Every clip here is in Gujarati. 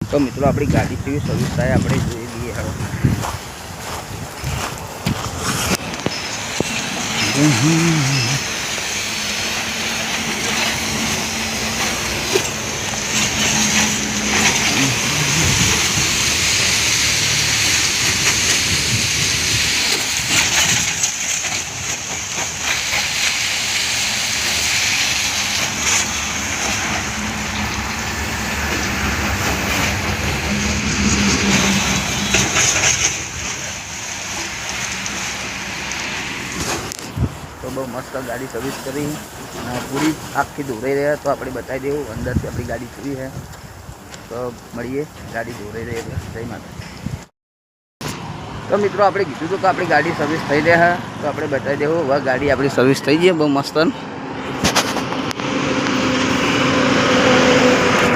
તો મિત્રો આપણી ગાડી કેવી સર્વિસ થાય આપણે જોઈ લઈએ હવે. મસ્ત ગાડી સર્વિસ કરી. અને પૂરી આખી દોરાઈ રહ્યા. તો આપણે બતાવી દેવું, અંદરથી આપણી ગાડી કેવી છે. તો મળીએ, ગાડી દોરાઈ રહી એટલે. જય માતા તો મિત્રો, આપણે કીધું હતું કે આપણી ગાડી સર્વિસ થઈ રહે તો આપણે બતાવી દેવું હવે ગાડી આપણી સર્વિસ થઈ ગઈ બહુ મસ્ત.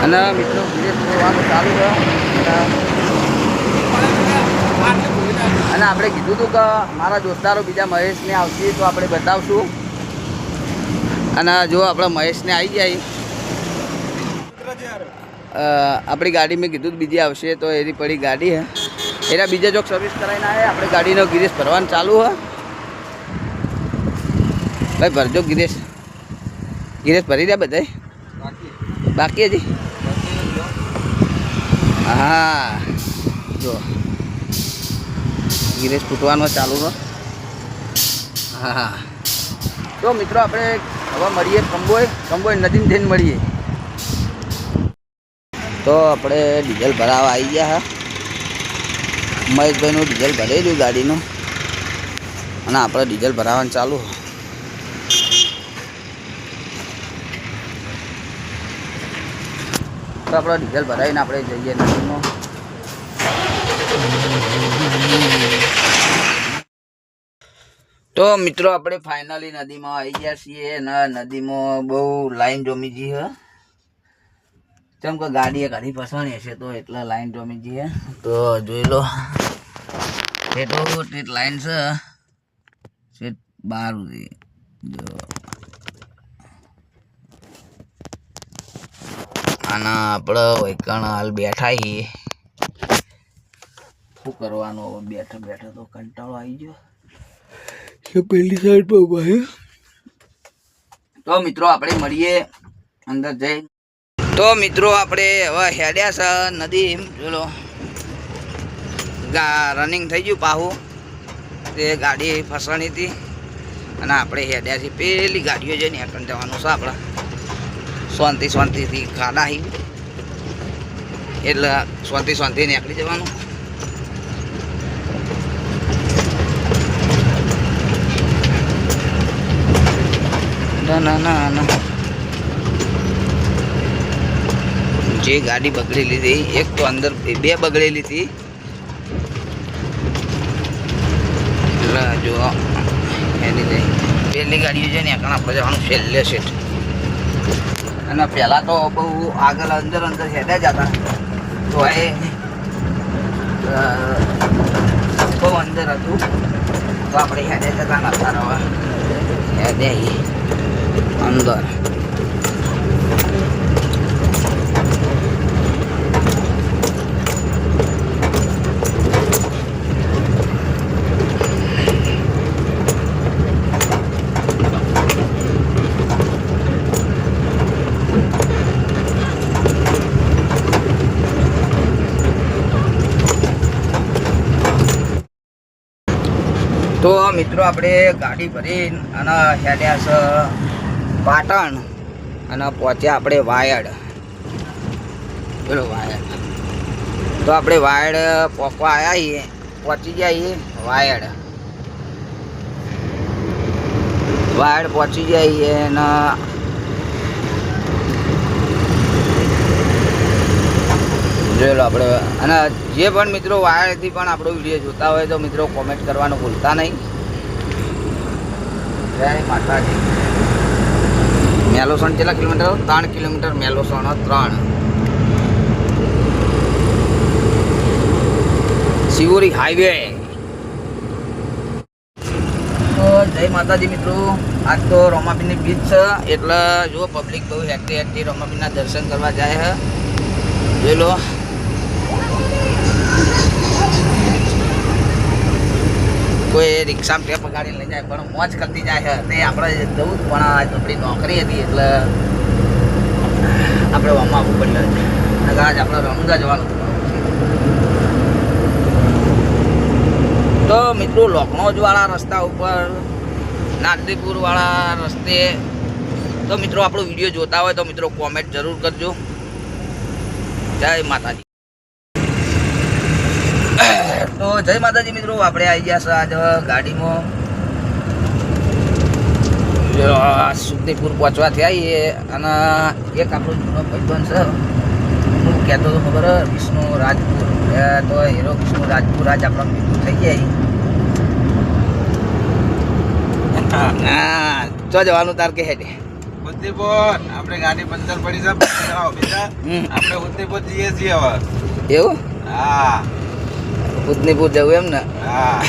અને મિત્રો વિદેશ જવાનું ચાલુ છે. અને આપણે કીધું હતું કે મારા દોસ્તારો બીજા મહેશને આવશે તો આપણે બતાવશું. અને જો આપણે મહેશને આવી જાય આપણી ગાડી મેં કીધું બીજી આવશે તો એની પડી ગાડી હે. એના બીજા જો સર્વિસ કરાવીને આવે આપણે ગાડીનો ગિરેશ ભરવાનું ચાલુ હે. ભાઈ ભરજો ગિરેશ. ગિરેશ ભરી દે બધાય. બાકી હજી? હા. જો. ગિરેશ ફૂટવાનો ચાલુ છે. હા તો મિત્રો, આપણે હવે મળીએ કંબોય કંબોય નદીને જઈને મળીએ. તો આપણે ડીઝલ ભરાવા આવી ગયા હા. મહેશભાઈનું ડીઝલ ભરેલું ગાડીનું. અને આપણે ડીઝલ ભરાવાનું ચાલુ. તો આપણે ડીઝલ ભરાવીને આપણે જઈએ નદીમાં. તો મિત્રો, આપણે ફાઇનલી નદીમાં આવી ગયા છીએ અને નદીમાં બહુ લાઈન જમી ગઈ છે કેમ કે ગાડીએ ઘણી ફસવાની હશે તો એટલે લાઈન જમી જઈએ તો જોઈ લો એટલું ટેટ લાઈન છે. બાર સુધી. જો. અને આપણે વૈકણ હાલ બેઠા છીએ શું કરવાનું બેઠા બેઠા તો કંટાળો આવી ગયો. પેલી સાઈડ પર ઊભા છે તો મિત્રો, આપણે મળીએ અંદર જઈ. તો મિત્રો, આપણે હવે હેડ્યા છે નદી. ચલો રનિંગ થઈ ગયું પાહું. તે ગાડી ફસાણી હતી. અને આપણે હેડ્યા છીએ. પેલી ગાડીઓ જઈને હેઠળ જવાનું છે આપણે. શાંતિ શાંતિથી ખાડા એટલે શાંતિ શાંતિ નીકળી જવાનું. ના ના ના જે ગાડી બગડેલી હતી એક તો અંદર બે બગડેલી હતી. એટલે જો. એની પેલી ગાડીઓ છે ને એકણ આપણે છેલ્લે સેટ અને પહેલાં તો બહુ આગળ અંદર અંદર હેડ્યા જ હતા. તો એ બહુ અંદર હતું. તો આપણે હેડ્યા જતા નતા રવા હેડ્યા અંદર તો મિત્રો આપણે ગાડી ભરીને અને હેડ્યા છે પાટણ અને પહોંચ્યા આપણે વાયડ. બોલો વાયડ. તો આપણે વાયડ પહોંચવા આવ્યા છીએ, પહોંચી ગયા છીએ, વાયડ. વાયડ પહોંચી ગયા અને જોઈ લો આપણે. અને જે પણ મિત્રો વાયરથી પણ આપણો વીડિયો જોતા હોય તો મિત્રો કોમેન્ટ કરવાનું ભૂલતા નહીં. જય માતાજી. મેલોસણ કેટલા કિલોમીટર? ત્રણ કિલોમીટર મેલોસણ, ત્રણ. શિવોરી હાઈવે જય માતાજી મિત્રો. આજ તો રોમાબીની બીચ છે. એટલે જો પબ્લિક બહુ હેક્ટી હેક્ટી રોમાબીના દર્શન કરવા જાય છે. જોઈ લો. કોઈ રિક્ષામાં ટેપ ગાડી લઈ જાય, પણ મોજ કરતી જાય તે આપણે જવું જ પણ આપણી નોકરી હતી, એટલે આપણે આમાં આવવું પડે. આજ આપણે રણુંદા જવાનું હતું. તો મિત્રો લોકનોજવાળા રસ્તા ઉપર નાગરીપુરવાળા રસ્તે. તો મિત્રો, આપણો વીડિયો જોતા હોય તો મિત્રો કોમેન્ટ જરૂર કરજો. જય માતાજી. તો જય માતાજી મિત્રો આપણે આવી ગયા છે આજ ગાડીમાં. સુખદેવપુર પહોંચવા થયા અને એક આપણો જૂનો ભાઈબંધ છે. હું કહેતો હતો ખબર? વિષ્ણુ રાજપુર. તો હીરો વિષ્ણુ રાજપુર આજ આપણા મિત્રો થઈ ગયા ચો જવાનું તાર કે હેડે. ઉદયપુર આપણે ગાડી પંચર પડી છે. આપણે ઉદયપુર જઈએ છીએ હવે. એવું? હા. ઉદનીપુર જવું એમ ને? હા.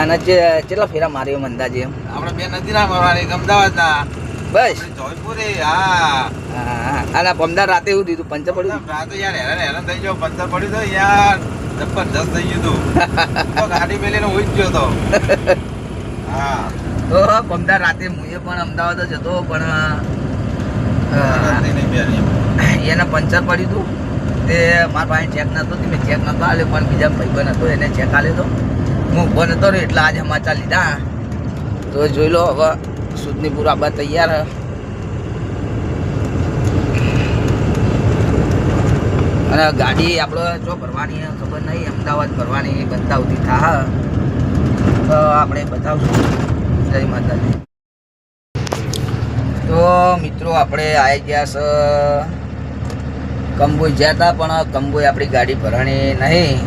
અને કેટલા ફેરા માર્યો મંદાજી એમ? આપણે બે નથી ના અમદાવાદ ના બસ. જોધપુરી હા. અને પમદાર રાતે એવું દીધું પંચર પડ્યું રાતે યાર હેરાન હેરાન થઈ ગયો પંચર પડ્યું તો યાર જબરજસ્ત થઈ ગયું તું. તો ગાડી મેલીને ઉઈ જ ગયો તો. હા. તો પમદાર રાતે હું પણ અમદાવાદ જ હતો પણ. એને પંચર પડ્યું હતું તે મારા પાસે ચેક નતો મેં ચેક નતો આલ્યો, પણ બીજા ભાઈબંધ હતો, એને ચેક આલ્યો હતો હું ઊભો નતો રહ્યો, એટલે આજે સમાચાર લીધા. તો જોઈ લો હવે સુદનીપુર આબા તૈયાર. અને ગાડી આપણે જો ભરવાની ખબર નહીં, અમદાવાદ ભરવાની બતાવતી થા તો આપણે બતાવશું. જય માતાજી. તો મિત્રો, આપણે આવી ગયા કંબોઈ જતા પણ કંબોઈ આપણી ગાડી ભરાણી નહીં.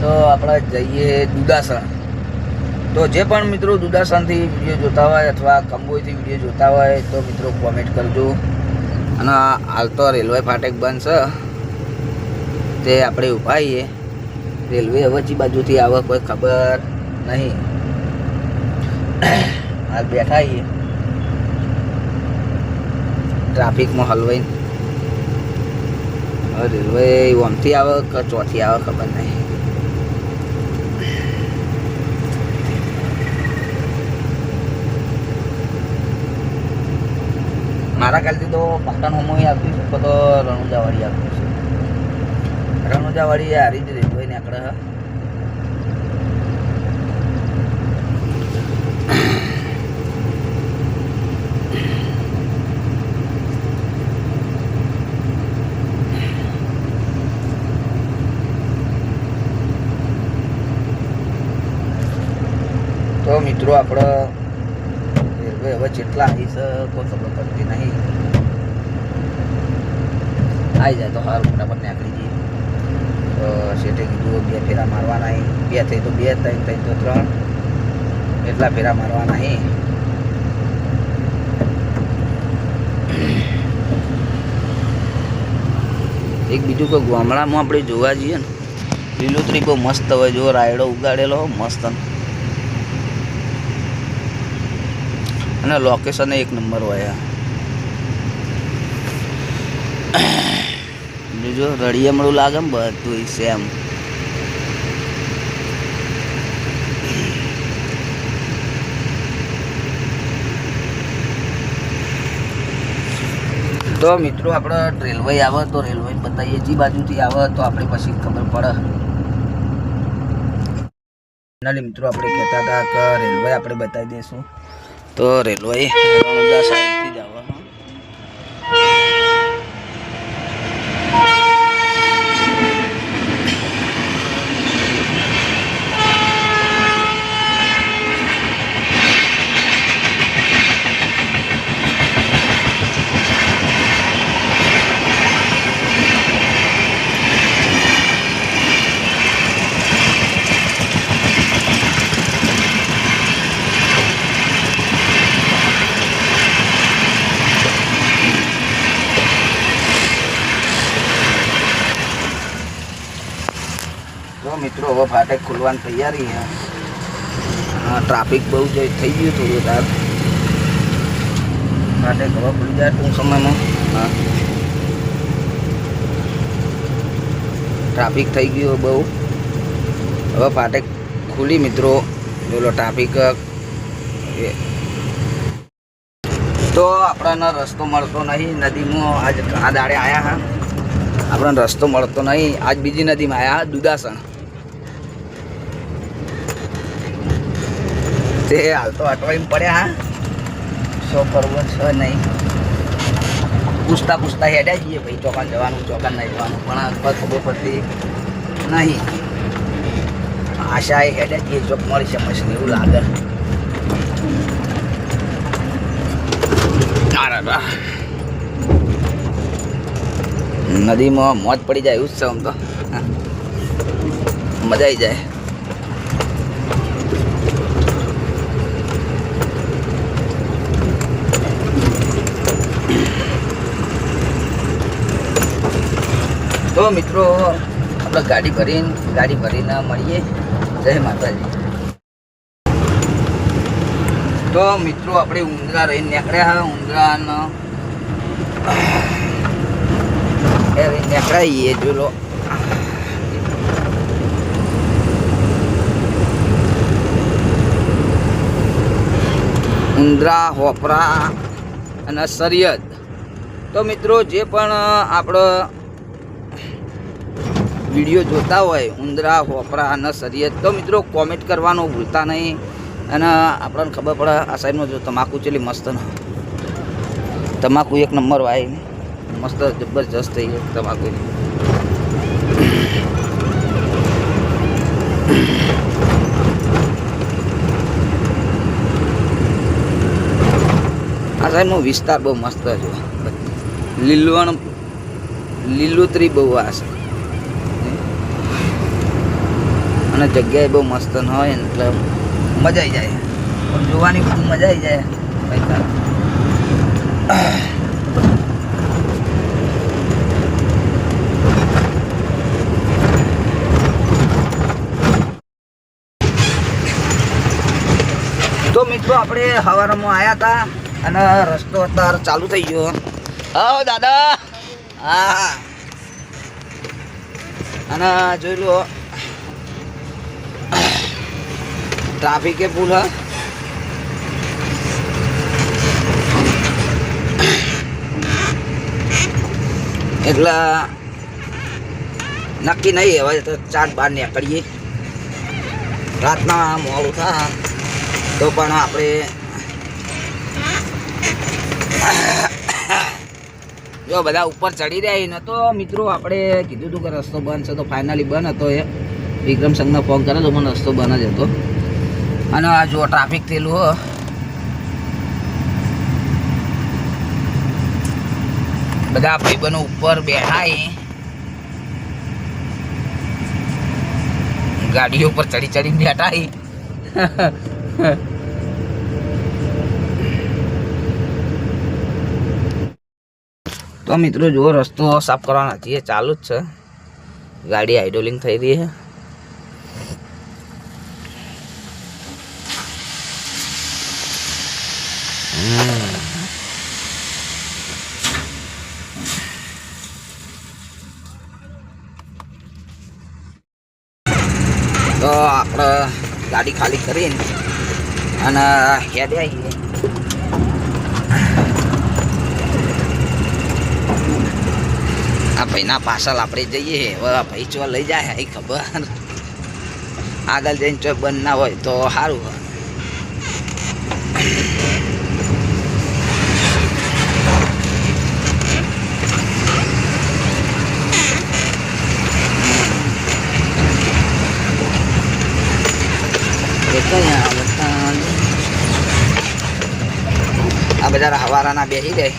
તો આપણે જઈએ દુદાસણ. તો જે પણ મિત્રો દુદાસણથી વીડિયો જોતા હોય અથવા કંબોઈથી વીડિયો જોતા હોય, તો મિત્રો કોમેન્ટ કરજો. અને હાલ તો રેલવે ફાટક બંધ છે. તે આપણે ઊભા છીએ રેલવે અવચી બાજુથી આવે, કોઈ ખબર નહીં. હાલ બેઠા છીએ ટ્રાફિકમાં હલવાઈ હવે રેલવે ઓમથી આવે ચોથી આવે ખબર નહીં. મારા ખ્યાલથી તો પાટણ હોમોય આવતી છે તો રણુજાવાડી આવતી છે. રણુજાવાડી હારી જ રેલવે નીકળે છે. તો મિત્રો આપણે રેલવે હવે જેટલા આવી છે કોઈ ખબર પડતી નહીં. આવી જાય તો હાલ ફટાફટ નીકળી જઈએ. તો શેઠે કીધું બે ફેરા મારવાના બે થઈ તો બે, ત્રણ થઈ તો ત્રણ. એટલા ફેરા મારવાના નહીં એક બીજું કોઈ ગામડામાં આપણે જોવા જઈએ ને, લીલોતરી બહુ મસ્ત હોય. જો રાયડો ઉગાડેલો મસ્ત અને લોકેશન એક નંબર હોય આ. બીજું રળિયમડું લાગે ને બધું સેમ તો મિત્રો આપણે રેલવે આવે તો રેલવે બતાવીએ જે બાજુથી આવે તો આપણે પછી ખબર પડે. ફાઇનલી મિત્રો આપણે કહેતા હતા કે રેલવે આપણે બતાવી દઈશું તો રેલવે રણુજા સાઈડથી જ આવવાનું મિત્રો હવે ફાટક ખુલવાની તૈયારી છે. ટ્રાફિક બહુ જ થઈ ગયું થોડું તાર. ફાટક હવે ખુલી જાય ટૂંક સમયમાં. હા. ટ્રાફિક થઈ ગયું બહુ. હવે ફાટક ખુલી મિત્રો. જોલો ટ્રાફિક તો આપણને રસ્તો મળતો નહીં. નદીમાં આજ આ દાડે આવ્યા હા. આપણને રસ્તો મળતો નહીં. આજ બીજી નદીમાં આવ્યા દુદાસણ. તે હાલ તો અટવાઈ પડ્યા સો કરવો છે નહીં. પૂછતા પૂછતા હેડ્યા જઈએ ભાઈ ચોકાન જવાનું ચોકાન નહીં જવાનું. પણ ખબર પડતી નહીં. આશા એ હેડ્યા જઈએ, ચોક મળી છે મશીન એવું લાગે. નદીમાં મોજ પડી જાય એવું જ છે આમ તો. મજા આવી જાય. તો મિત્રો, આપણે ગાડી ભરીને ગાડી ભરીને મળીએ. જય માતાજી. તો મિત્રો, આપણે ઉંદરા રહીને નીકળ્યા ઉંદરાનો નીકળાઈએ જો લો. ઉંદરા હોપરા અને સરિયદ તો મિત્રો, જે પણ આપણો વીડિયો જોતા હોય, ઉંદરા, હોપરા અને સરિયત તો મિત્રો કોમેન્ટ કરવાનું ભૂલતા નહીં. અને આપણને ખબર પડે, આ સાઈડમાં જો તમાકુ ચેલી મસ્ત ન તમાકુ એક નંબર વાય મસ્ત જબરજસ્ત થઈ ગયો તમાકુ. આ સાઈડનો વિસ્તાર બહુ મસ્ત છે. લીલવણ લીલોતરી બહુ આ છે. અને જગ્યાએ બહુ મસ્ત ન હોય એટલે મજા આવી જાય. પણ જોવાની ખૂબ મજા આવી જાય. તો મિત્રો, આપણે હવારમાં આવ્યા હતા અને રસ્તો અત્યારે ચાલુ થઈ ગયો. હા દાદા. હા. અને જોઈ લો ટ્રાફિકે ફૂલ હા એટલે નક્કી નહીં હવે તો ચાર બાર નીકળીએ રાતના મોડું થાય તો પણ આપણે જો બધા ઉપર ચડી રહ્યા ને તો મિત્રો આપણે કીધું હતું કે રસ્તો બંધ છે તો ફાઇનલી બંધ હતો એ વિક્રમ સંઘનો ફોન કરે તો મને રસ્તો બંધ જ હતો અને આ જો ટ્રાફિક થયેલું, હો. બધા ભાઈબંધો ઉપર બેઠા ગાડીઓ ઉપર ચડી ચડીને બેઠા તો મિત્રો, જુઓ, રસ્તો સાફ કરવાનો છીએ. ચાલુ જ છે. ગાડી આઇડોલિંગ થઈ રહી છે. આપણે ગાડી ખાલી કરીને અને હેડે આવીએ. આ ભાઈના પાછળ આપણે જઈએ. હવે ભાઈ ચો લઈ જાય એ ખબર. આગળ જઈને ચો બંધ ના હોય તો સારું આ બધા હવારાના બેસી જાય.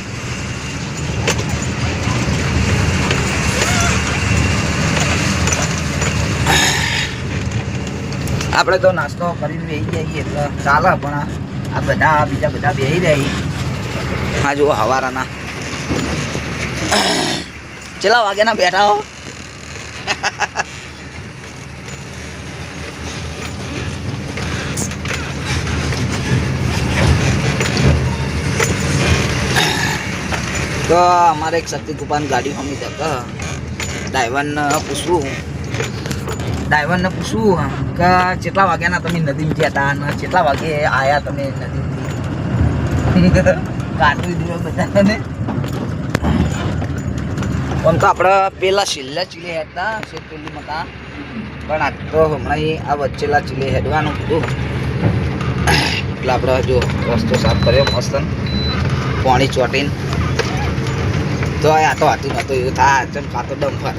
આપણે તો નાસ્તો કરીને બેસી જઈએ એટલે ચાલે પણ આ બધા બીજા બધા બેસી જાય. હા જુઓ હવારાના. ચેલા વાગ્યાના બેઠા હો. તો અમારે એક શક્તિ તુફાન ગાડી હમી તક ડ્રાઈવરને પૂછવું. ડ્રાઈવરને પૂછવું કે કેટલા વાગ્યાના તમે નદીમાં ગયા હતા અને કેટલા વાગે આવ્યા તમે નદીમાંથી? કાઢવી દીધો બધાને. આમ તો આપણે પેલા છેલ્લા ચીલે હેડતા છે પેલી પણ આજ તો હમણાં આ વચ્ચેલા ચીલે હેડવાનું કીધું. એટલે આપણે જો રસ્તો સાફ કર્યો, મસ્ત. પાણી ચોટીને. તો આ તો હતું નતું એવું થાય ચમ ખાતો ડમ્ફર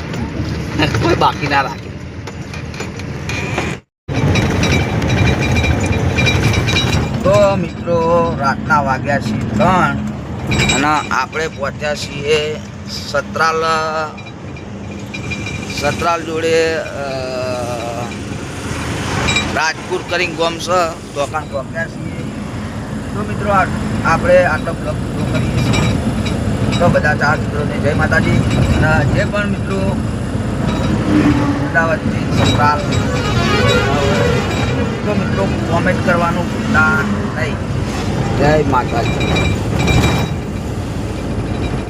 કોઈ બાકી ના રાખે તો મિત્રો, રાતના વાગ્યા છે ત્રણ. અને આપણે પહોંચ્યા છીએ સતરાલ સતરાલ જોડે રાજપુર કરીને ગોમ છે દોકાન પહોંચ્યા છીએ. તો મિત્રો આપણે આટલો બ્લોગ પૂરો કરીએ છીએ. તો બધા ચાર મિત્રોને જય માતાજી. જે પણ મિત્રો અમદાવાદથી સસરાલ તો મિત્રો કોમેન્ટ કરવાનું ભૂલતા નહીં. જય માતાજી.